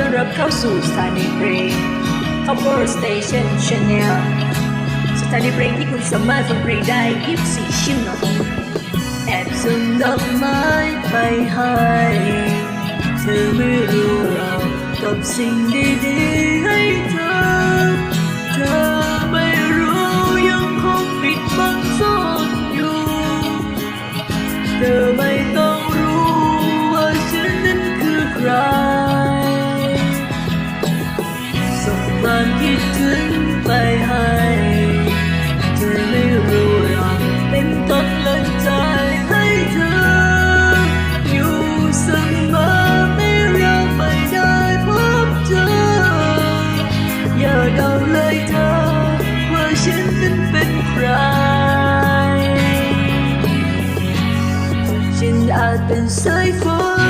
้อนรับเข้าสู่สถานีเพลง Cover Station Channel สถานีเพลงที่คุณสามารถฟังเพลงได้ 24 ชั่วโมงแอบส่งดอกไม้ไปให้เธอไม่รู้เรากับสิ่งดีๆให้เธอ atin sa'y forget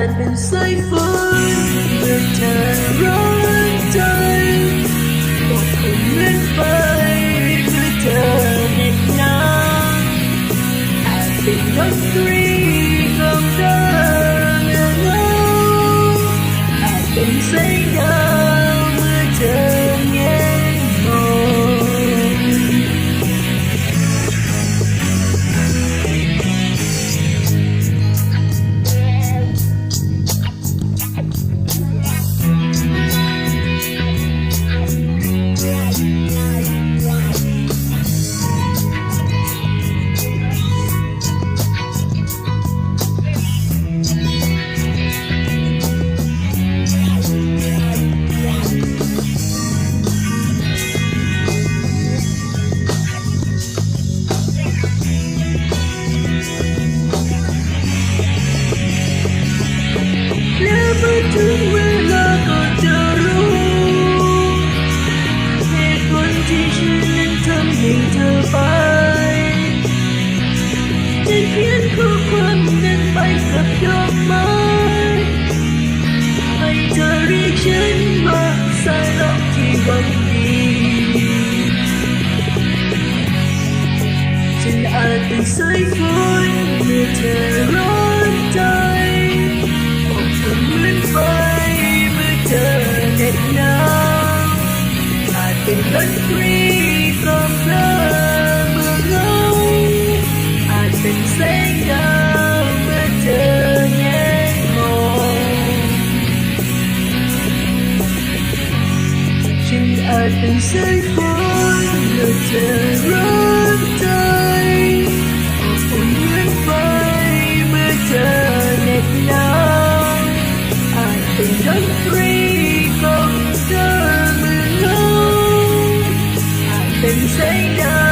I've been safe for terror. กับดอกไม้ให้เธอรียฉันมาสายลมที่วันดีฉันอาจเป็นสายฝนเมื่อเธอร้อนใจอบอุ่มือนไฟเมื่อเธอเห็ดนาวอาจเป็นลมเรี lại thành giấy khói được trời rớt tay ôi nguyên bay mưa chờ đẹp lắm ai từng đấng free con chờ mưa lâu từng giấy đời